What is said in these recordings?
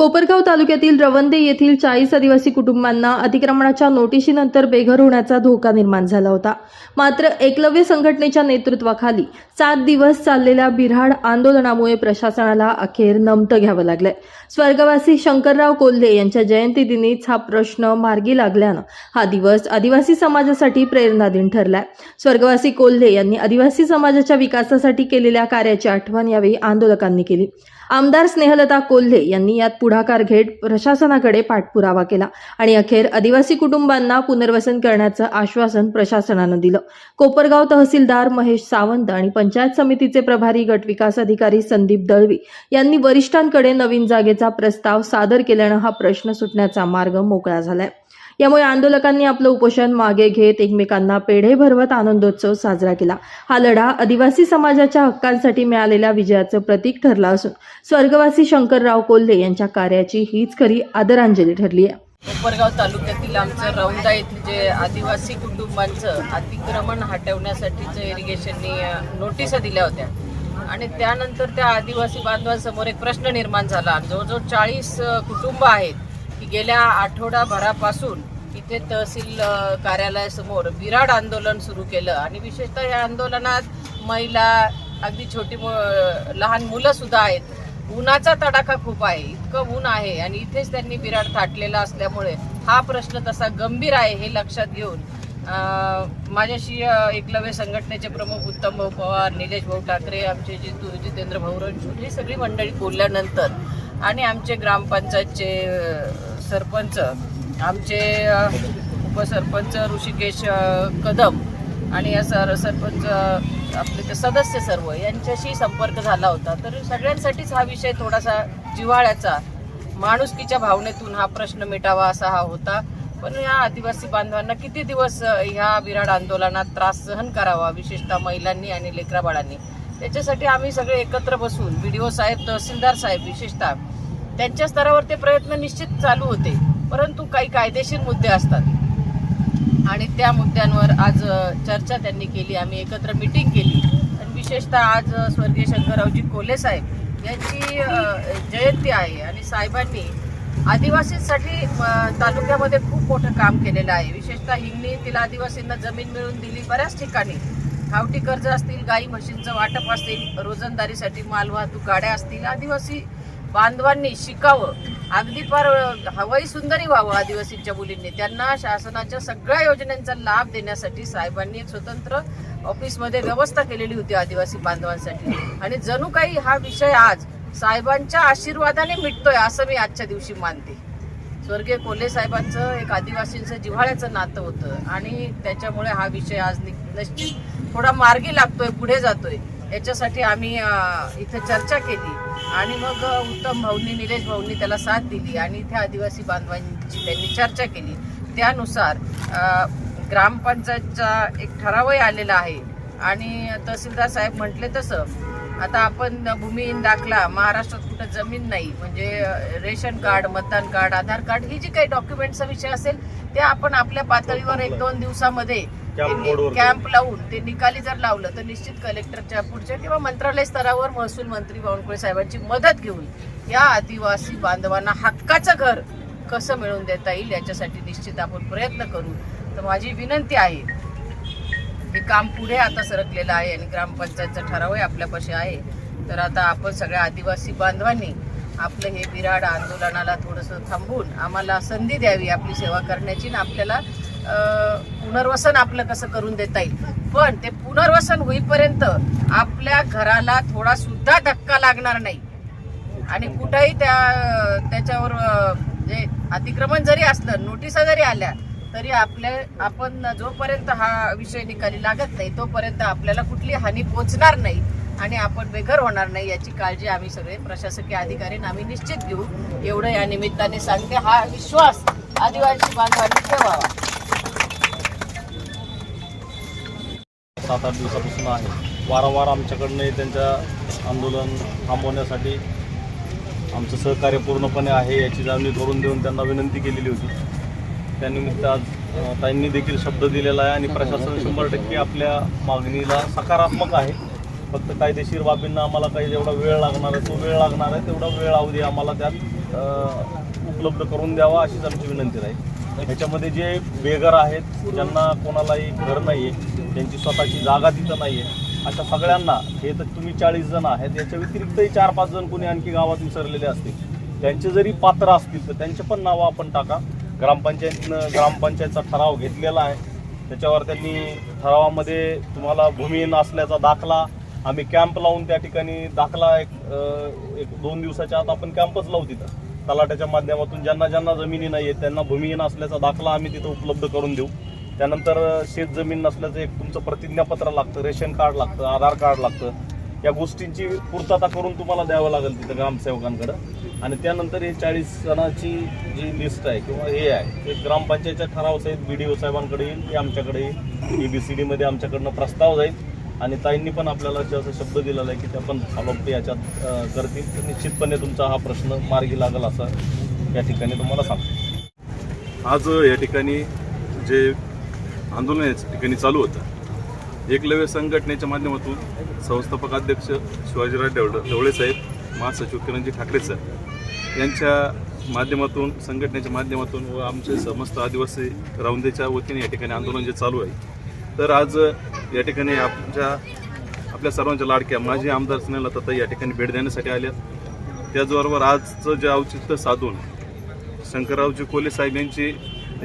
कोपरगाव तालुक्यातील रवंदे येथील चाळीस आदिवासी कुटुंबांना अतिक्रमणाच्या नोटिशीनंतर बेघर होण्याचा धोका निर्माण झाला होता. मात्र एकलव्य संघटनेच्या नेतृत्वाखाली सात दिवस चाललेल्या बिऱ्हाड आंदोलनामुळे प्रशासनाला अखेर नमतं घ्यावं लागलंय. स्वर्गवासी शंकरराव कोल्हे यांच्या जयंतीदिनीच हा प्रश्न मार्गी लागल्यानं हा दिवस आदिवासी समाजासाठी प्रेरणा दिन ठरलाय. स्वर्गवासी कोल्हे यांनी आदिवासी समाजाच्या विकासासाठी केलेल्या कार्याची आठवण यावेळी आंदोलकांनी केली. आमदार स्नेहलता कोल्हे यांनी यात पुढाकार घेत प्रशासनाकडे पाठपुरावा केला आणि अखेर आदिवासी कुटुंबांना पुनर्वसन करण्याचं आश्वासन प्रशासनानं दिलं. कोपरगाव तहसीलदार महेश सावंत आणि पंचायत समितीचे प्रभारी गट विकास अधिकारी संदीप दळवी यांनी वरिष्ठांकडे नवीन जागेचा प्रस्ताव सादर केल्यानं हा प्रश्न सुटण्याचा मार्ग मोकळा झालाय. यामुळे आंदोलकांनी आपलं उपोषण मागे घेत एकमेकांना पेढे भरवत आनंदोत्सव साजरा केला. हा लढा आदिवासी समाजाच्या हक्कांसाठी मिळालेल्या विजयाचं प्रतीक ठरला असून स्वर्गवासी शंकरराव कोल्हे यांच्या कार्याची हीच खरी आदरांजली ठरली आहे. कोपरगाव तालुक्यातील आमचं रौंदा येथील जे आदिवासी कुटुंबांचं अतिक्रमण हटवण्यासाठीचं इरिगेशननी नोटिसा दिल्या होत्या. आणि त्यानंतर त्या आदिवासी बांधवांसमोर एक प्रश्न निर्माण झाला. जवळजवळ चाळीस कुटुंब आहेत. गेल्या आठवडाभरापासून इथे तहसील कार्यालयासमोर विराट आंदोलन सुरू केलं. आणि विशेषतः या आंदोलनात महिला अगदी छोटी मु- लहान मुलं सुद्धा आहेत. उन्हाचा तडाखा खूप आहे. इतकं ऊन आहे आणि इथेच त्यांनी विराट थाटलेला असल्यामुळे हा प्रश्न तसा गंभीर आहे हे लक्षात घेऊन माझ्याशी एकलव्य संघटनेचे प्रमुख उत्तम भाऊ पवार निलेश भाऊ ठाकरे आमचे जितू जितेंद्र भाऊ रणछोड ही सगळी मंडळी बोलल्यानंतर आणि आमचे ग्रामपंचायतचे सरपंच आमचे उपसरपंच ऋषिकेश कदम आणि या सर सरपंच आपले ते सदस्य सर्व यांच्याशी संपर्क झाला होता. तर सगळ्यांसाठीच हा विषय थोडासा जिव्हाळ्याचा. माणुसकीच्या भावनेतून हा प्रश्न मिटावा असा हा होता. पण या आदिवासी बांधवांना किती दिवस ह्या विराट आंदोलनात त्रास सहन करावा विशेषतः महिलांनी आणि लेकराबाळांनी? त्याच्यासाठी आम्ही सगळे एकत्र बसून व्हिडिओ साहेब तहसीलदार साहेब विशेषतः त्यांच्या स्तरावर ते प्रयत्न निश्चित चालू होते परंतु काही कायदेशीर मुद्दे असतात. आणि त्या मुद्द्यांवर आज चर्चा त्यांनी केली आम्ही एकत्र मिटिंग केली. आणि विशेषतः आज स्वर्गीय शंकररावजी कोले साहेब यांची जयंती आहे. आणि साहेबांनी आदिवासींसाठी तालुक्यामध्ये खूप मोठं काम केलेलं आहे. विशेषतः हिंगणी तिला आदिवासींना जमीन मिळवून दिली बऱ्याच ठिकाणी. खावटी कर्ज असतील गाई म्हशींचं वाटप असतील रोजंदारीसाठी मालवाहतूक गाड्या असतील आदिवासी बांधवांनी शिकावं. अगदी फार हवाई सुंदरी व्हावं आदिवासींच्या मुलींनी. त्यांना शासनाच्या सगळ्या योजनांचा लाभ देण्यासाठी साहेबांनी एक स्वतंत्र ऑफिसमध्ये व्यवस्था केलेली होती आदिवासी बांधवांसाठी. आणि जणू काही हा विषय आज साहेबांच्या आशीर्वादाने मिटतोय असं मी आजच्या दिवशी मानते. स्वर्गीय कोल्हे साहेबांचं एक आदिवासींचं जिव्हाळ्याचं नातं होतं. आणि त्याच्यामुळे हा विषय आज नि- निश्चित थोडा मार्गी लागतोय पुढे जातोय. याच्यासाठी आम्ही इथं इथे चर्चा केली. आणि मग उत्तम भाऊंनी निलेश भाऊंनी त्याला साथ दिली आणि इथे आदिवासी बांधवांची त्यांनी चर्चा केली. त्यानुसार ग्रामपंचायतचा एक ठरावही आलेला आहे. आणि तहसीलदार साहेब म्हटले तसं आता आपण भूमिहीन दाखला महाराष्ट्रात कुठं जमीन नाही म्हणजे रेशन कार्ड मतदान कार्ड आधार कार्ड ही जी काही डॉक्युमेंटचा विषय असेल ते आपण आपल्या पातळीवर एक दोन दिवसामध्ये कॅम्प लावून ते निकाली जर लावलं तर निश्चित कलेक्टरच्या पुढच्या किंवा मंत्रालय स्तरावर महसूल मंत्री बावनकुळे साहेबांची मदत घेऊन या आदिवासी बांधवांना हक्काचं घर कसं मिळवून देता येईल याच्यासाठी निश्चित आपण प्रयत्न करू. तर माझी विनंती आहे हे काम पुढे आता सरकलेलं आहे आणि ग्रामपंचायतचा ठरावही आपल्यापाशी आहे. तर आता आपण सगळ्या आदिवासी बांधवांनी आपलं हे विराड आंदोलनाला थोडंसं थांबवून आम्हाला संधी द्यावी आपली सेवा करण्याची आणि आपल्याला पुनर्वसन आपलं कसं करून देता येईल. पण ते पुनर्वसन होईपर्यंत आपल्या घराला थोडा सुद्धा धक्का लागणार नाही. आणि कुठंही त्या त्याच्यावर जे म्हणजे अतिक्रमण जरी असलं नोटिसा जरी आल्या तरी आपले आपण जोपर्यंत हा विषय निकाली लागत नाही तोपर्यंत आपल्याला कुठली हानी पोचणार नाही आणि आपण बेघर होणार नाही याची काळजी आम्ही सगळे प्रशासकीय अधिकारी आम्ही निश्चित घेऊ. एवढं या निमित्ताने सांगते हा विश्वास आदिवासी बांधवांनी ठेवावा. सात आठ दिवसापासून आहे. वारंवार आमच्याकडनं त्यांच्या आंदोलन थांबवण्यासाठी आमचं सहकार्य पूर्णपणे आहे याची जाणीव करून देऊन त्यांना विनंती केलेली होती. त्यानिमित्त आज त्यांनी ताईंनी देखील शब्द दिलेला आहे आणि प्रशासन शंभर टक्के आपल्या मागणीला सकारात्मक आहे. फक्त कायदेशीर बाबींना आम्हाला काही जेवढा वेळ लागणार आहे तो वेळ लागणार आहे तेवढा वेळ अवधी आम्हाला त्यात उपलब्ध करून द्यावा अशीच आमची विनंती राहील. ह्याच्यामध्ये जे बेघर आहेत ज्यांना कोणालाही घर नाही आहे त्यांची स्वतःची जागा तिथं नाही आहे अशा सगळ्यांना हे तर तुम्ही चाळीस जण आहेत याच्या व्यतिरिक्तही चार पाच जण कोणी आणखी गावात विसरलेले असतील. त्यांचे जरी पात्र असतील तर त्यांचे पण नावं आपण टाका. ग्रामपंचायतीनं ग्रामपंचायतचा ठराव घेतलेला आहे. त्याच्यावर त्यांनी ठरावामध्ये तुम्हाला भूमिहीन असल्याचा दाखला आम्ही कॅम्प लावून त्या ठिकाणी दाखला एक एक दोन दिवसाच्या आत आपण कॅम्पच लावू तिथं. तलाट्याच्या माध्यमातून ज्यांना ज्यांना जमिनी नाही आहेत त्यांना भूमिहीन असल्याचा दाखला आम्ही तिथं उपलब्ध करून देऊ. त्यानंतर शेत जमीन नसल्याचं एक तुमचं प्रतिज्ञापत्र लागतं रेशन कार्ड लागतं आधार कार्ड लागतं. या गोष्टींची पूर्तता करून तुम्हाला द्यावं लागेल तिथं ग्रामसेवकांकडं. आणि त्यानंतर हे चाळीस जणांची जी लिस्ट आहे किंवा हे आहे ते ग्रामपंचायतच्या ठरावासहित बी डी ओ साहेबांकडे येईल ते आमच्याकडे येईल. ए बी सी डीमध्ये आमच्याकडनं प्रस्ताव जाईल. आणि ताईंनी पण आपल्याला जे असं शब्द दिलेला आहे की त्या पण फॉलोअप याच्यात करतील. तर निश्चितपणे तुमचा हा प्रश्न मार्गी लागेल असं या ठिकाणी तुम्हाला सांगतो. आज या ठिकाणी जे आंदोलन या ठिकाणी चालू होतं एकलव्य संघटनेच्या माध्यमातून संस्थापक अध्यक्ष शिवाजीराव ढवळ ढवळे साहेब महासचिव किरणजी ठाकरे सर यांच्या माध्यमातून संघटनेच्या माध्यमातून व आमचे समस्त आदिवासी रावंदेच्या वतीने या ठिकाणी आंदोलन जे चालू आहे. तर आज या ठिकाणी आमच्या आपल्या सर्वांच्या लाडक्या माजी आमदार स्नेहलता या ठिकाणी भेट देण्यासाठी आल्या. त्याचबरोबर आजचं जे औचित्य साधून शंकररावजी कोले साहेब यांची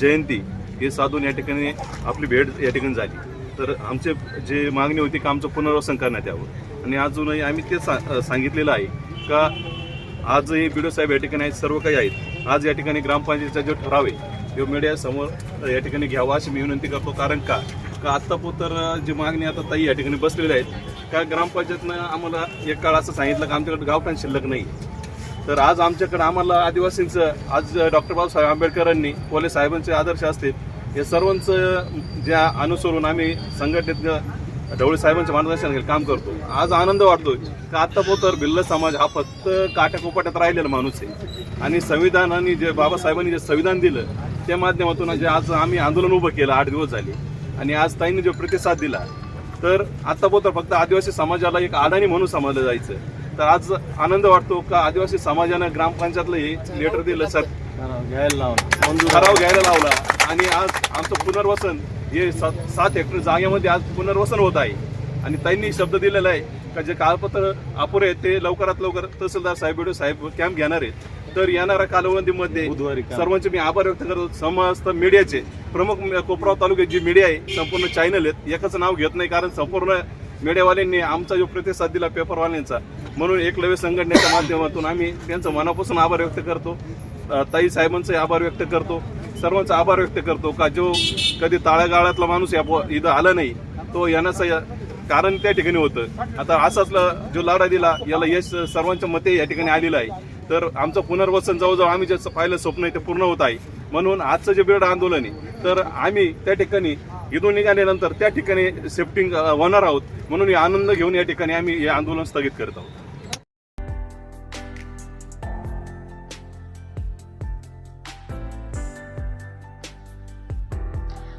जयंती हे साधून या ठिकाणी आपली भेट या ठिकाणी झाली. तर आमचे जे मागणी होती का आमचं पुनर्वसन करण्यात यावं. आणि अजूनही आम्ही ते सा सांगितलेलं आहे का आजही बी साहेब या ठिकाणी आहेत सर्व काही आहेत. आज या ठिकाणी ग्रामपंचायतीचा जो ठराव आहे तो मीडियासमोर या ठिकाणी घ्यावा अशी मी विनंती करतो. कारण का? का आत्ता तर जी मागणी आता ताई या ठिकाणी बसलेल्या आहेत का ग्रामपंचायतनं आम्हाला एक काळ असं सांगितलं का आमच्याकडे गावठाण शिल्लक नाही. तर आज आमच्याकडे आम्हाला आदिवासींचं आज डॉक्टर बाबासाहेब आंबेडकरांनी कोले साहेबांचे आदर्श असतील हे सर्वांचं ज्या अनुसरून आम्ही संघटनेत ढवळे साहेबांच्या मार्गदर्शनाखाली काम करतो. आज आनंद वाटतोय का आत्ता पोतर भिल्ल समाज हा फक्त काट्याकोपाट्यात राहिलेला माणूस आहे. आणि संविधानाने जे बाबासाहेबांनी जे संविधान दिलं त्या माध्यमातून जे आज आम्ही आंदोलन उभं केलं आठ दिवस झाले. आणि आज ताईंनी जो प्रतिसाद दिला तर आता पोतर फक्त आदिवासी समाजाला एक अडाणी म्हणून समजलं जायचं. तर आज आनंद वाटतो का आदिवासी समाजानं ग्रामपंचायतला हे लेटर दिलं सर? घ्यायला लावा मंजूर ठराव घ्यायला लावला. आणि आज आमचं पुनर्वसन हे सात सात हेक्टर जागेमध्ये आज पुनर्वसन होत आहे. आणि त्यांनी शब्द दिलेला आहे का जे कागदपत्र अपुरे आहेत ते लवकरात लवकर तहसीलदार साहेब साहेब कॅम्प घेणार आहेत. तर येणाऱ्या कालावधीमध्ये. सर्वांचे मी आभार व्यक्त करतो. समस्त मीडियाचे प्रमुख कोपराव तालुक्यात जी मीडिया आहे संपूर्ण चॅनल आहेत एकाचं नाव घेत नाही कारण संपूर्ण मीडियावाल्यांनी आमचा जो प्रतिसाद दिला पेपरवाल्यांचा म्हणून एकलव्य संघटनेच्या माध्यमातून आम्ही त्यांचं मनापासून आभार व्यक्त करतो. ताई साहेबांचे आभार व्यक्त करतो. सर्वांचा आभार व्यक्त करतो का जो कधी ताळ्यागाळातला माणूस या इथं आला नाही तो येण्याचं या- कारण त्या ठिकाणी होतं. आता असाच जो लढा दिला याला यश सर्वांच्या मते या ठिकाणी आलेलं आहे. तर आमचं पुनर्वसन जवळजवळ आम्ही जे पाहिलं स्वप्न आहे ते पूर्ण होत आहे. म्हणून आजचं जे बिर्ड आंदोलन आहे तर आम्ही त्या ठिकाणी इथून निघाल्यानंतर त्या ठिकाणी सेफ्टिंग होणार आहोत. म्हणून आनंद घेऊन या ठिकाणी आम्ही हे आंदोलन स्थगित करत आहोत.